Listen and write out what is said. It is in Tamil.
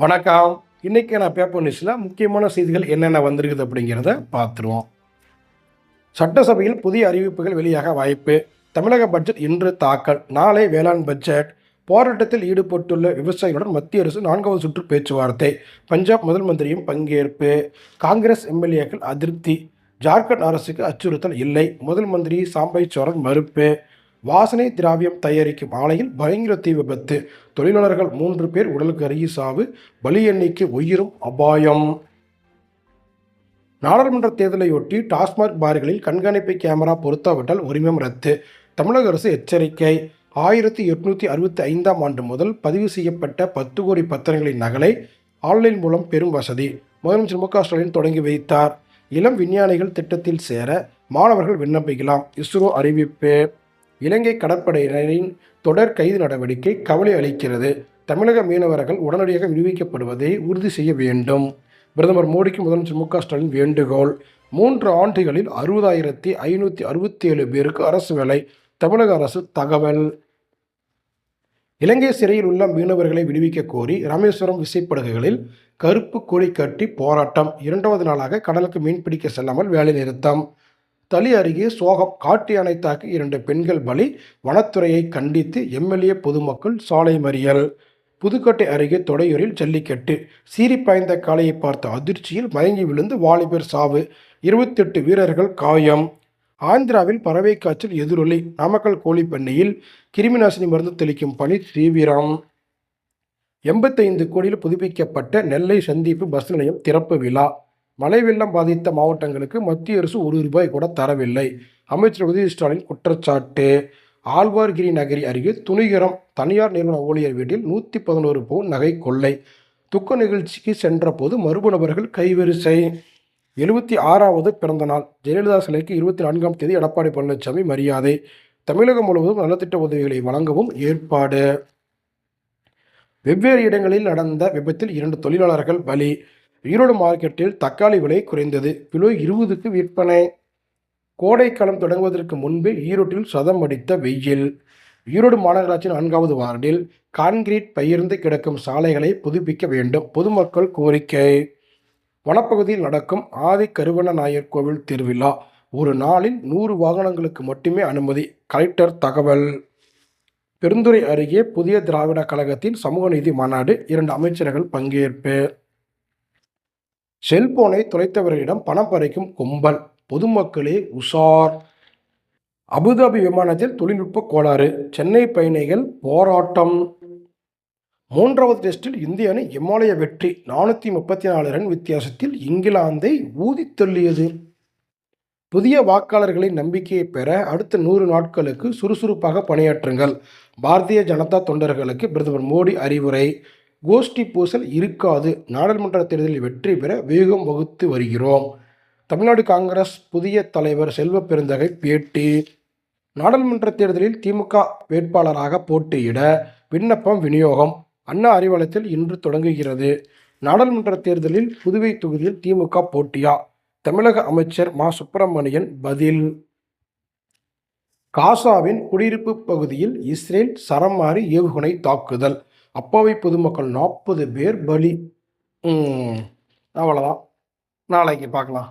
வணக்கம். இன்னைக்கு நான் பேப்பர் நியூஸில் முக்கியமான செய்திகள் என்னென்ன வந்திருக்குது அப்படிங்கிறத பார்த்துருவோம். சட்டசபையில் புதிய அறிவிப்புகள் வெளியாக வாய்ப்பு. தமிழக பட்ஜெட் இன்று தாக்கல். நாளை வேளாண் பட்ஜெட் போராட்டத்தில் ஈடுபட்டுள்ள விவசாயிகளுடன் மத்திய அரசு நான்காவது சுற்று பேச்சுவார்த்தை. பஞ்சாப் முதல் மந்திரியும் பங்கேற்பு. காங்கிரஸ் எம்எல்ஏக்கள் அதிருப்தி. ஜார்க்கண்ட் அரசுக்கு அச்சுறுத்தல் இல்லை. முதல் மந்திரி சாம்பை சோரன் மறுப்பு. வாசனை திராவியம் தயாரிக்கும் ஆலையில் பயங்கர தீ விபத்து. தொழிலாளர்கள் மூன்று பேர் உடலுக்கு அருகி சாவு பலி எண்ணிக்கை உயிரும் அபாயம். நாடாளுமன்ற தேர்தலையொட்டி டாஸ்மாக் பார்களில் கண்காணிப்பு கேமரா பொருத்தாவிட்டால் உரிமம் ரத்து. தமிழக அரசு எச்சரிக்கை. ஆயிரத்தி எட்நூற்றி அறுபத்தி ஐந்தாம் ஆண்டு முதல் பதிவு செய்யப்பட்ட பத்து கோடி பத்திரங்களின் நகலை ஆன்லைன் மூலம் பெரும் வசதி. முதலமைச்சர் மு க ஸ்டாலின் தொடங்கி வைத்தார். இளம் விஞ்ஞானிகள் திட்டத்தில் சேர மாணவர்கள் விண்ணப்பிக்கலாம். இஸ்ரோ அறிவிப்பு. இலங்கை கடற்படையினரின் தொடர் கைது நடவடிக்கை கவலை அளிக்கிறது. தமிழக மீனவர்கள் உடனடியாக விடுவிக்கப்படுவதை உறுதி செய்ய வேண்டும். பிரதமர் மோடிக்கு முதலமைச்சர் மு க ஸ்டாலின் வேண்டுகோள். மூன்று ஆண்டுகளில் அறுபதாயிரத்தி ஐநூற்றி அறுபத்தி ஏழு பேருக்கு அரசு வேலை. தமிழக அரசு தகவல். இலங்கை சிறையில் உள்ள மீனவர்களை விடுவிக்க கோரி ராமேஸ்வரம் விசைப்படகுகளில் கருப்பு கொடி கட்டி போராட்டம். இரண்டாவது நாளாக கடலுக்கு மீன்பிடிக்க செல்லாமல் வேலை நிறுத்தம் தளி அருகே சோகம் காட்டு யானை தாக்கி இரண்டு பெண்கள் பலி. வனத்துறையை கண்டித்து எம்எல்ஏ பொதுமக்கள் சாலை மறியல். புதுக்கோட்டை அருகே தொடையூரில் ஜல்லிக்கட்டு. சீறி பாய்ந்த காளையை பார்த்த அதிர்ச்சியில் மயங்கி விழுந்து வாலிபர் சாவு. இருபத்தெட்டு வீரர்கள் காயம். ஆந்திராவில் பறவை காய்ச்சல் எதிரொலி. நாமக்கல் கோழிப்பண்ணையில் கிருமிநாசினி மருந்து தெளிக்கும் பணி தீவிரம். எண்பத்தைந்து கோடியில் புதுப்பிக்கப்பட்ட நெல்லை சந்திப்பு பஸ் நிலையம் திறப்பு விழா. மழை வெள்ளம் பாதித்த மாவட்டங்களுக்கு மத்திய அரசு ஒரு ரூபாய் கூட தரவில்லை. அமைச்சர் உதய ஸ்டாலின் குற்றச்சாட்டு. ஆழ்வார்கிரி நகரி அருகே துணிகரம் தனியார் நிறுவன ஊழியர் வீட்டில் நூற்றி பதினோரு பவுன் நகை கொள்ளை. துக்க நிகழ்ச்சிக்கு சென்றபோது மர்ம நபர்கள் கைவரிசை. எழுபத்தி ஆறாவது பிறந்த நாள். ஜெயலலிதா சிலைக்கு இருபத்தி நான்காம் தேதி எடப்பாடி பழனிசாமி மரியாதை. தமிழகம் முழுவதும் நலத்திட்ட உதவிகளை வழங்கவும் ஏற்பாடு. வெவ்வேறு இடங்களில் நடந்த விபத்தில் இரண்டு தொழிலாளர்கள் பலி. ஈரோடு மார்க்கெட்டில் தக்காளி விலை குறைந்தது. கிலோ இருபதுக்கு விற்பனை. கோடைக்காலம் தொடங்குவதற்கு முன்பே ஈரோட்டில் சதம் அடித்த வெயில். ஈரோடு மாநகராட்சி நான்காவது வார்டில் கான்கிரீட் பகிர்ந்து கிடக்கும் சாலைகளை புதுப்பிக்க வேண்டும். பொதுமக்கள் கோரிக்கை. வனப்பகுதியில் நடக்கும் ஆதி கருவண நாயர் கோவில் திருவிழா. ஒரு நாளில் நூறு வாகனங்களுக்கு மட்டுமே அனுமதி. கலெக்டர் தகவல். பெருந்துறை அருகே புதிய திராவிட கழகத்தின் சமூக நீதி மாநாடு. இரண்டு அமைச்சர்கள் பங்கேற்பு. செல்போனை தொலைத்தவர்களிடம் பணம் பறிக்கும் கும்பல். பொதுமக்களே உஷார். அபுதாபி விமானத்தில் தொழில்நுட்ப கோளாறு. சென்னை பயணிகள் போராட்டம். மூன்றாவது டெஸ்டில் இந்திய அணி இமாலய வெற்றி. நானூற்றி முப்பத்தி நாலு ரன் வித்தியாசத்தில் இங்கிலாந்தை ஊதி தள்ளியது புதிய வாக்காளர்களின் நம்பிக்கையை பெற அடுத்த நூறு நாட்களுக்கு சுறுசுறுப்பாக பணியாற்றுங்கள். பாரதிய ஜனதா தொண்டர்களுக்கு பிரதமர் மோடி அறிவுரை. கோஷ்டி பூசல் இருக்காது. நாடாளுமன்ற தேர்தலில் வெற்றி பெற வேகம் வகுத்து வருகிறோம். தமிழ்நாடு காங்கிரஸ் புதிய தலைவர் செல்வ பெருந்தகை பேட்டி. நாடாளுமன்ற தேர்தலில் திமுக வேட்பாளராக போட்டியிட விண்ணப்பம் விநியோகம். அண்ணா அறிவாலயத்தில் இன்று தொடங்குகிறது. நாடாளுமன்ற தேர்தலில் புதுவை தொகுதியில் திமுக போட்டியா? தமிழக அமைச்சர் மா. சுப்பிரமணியன் பதில். காசாவின் குடியிருப்பு பகுதியில் இஸ்ரேல் சரமாரி ஏவுகணை தாக்குதல். அப்பாவி பொதுமக்கள் நாற்பது பேர் பலி. அவ்வளோதான் நாளைக்கு பார்க்கலாம்.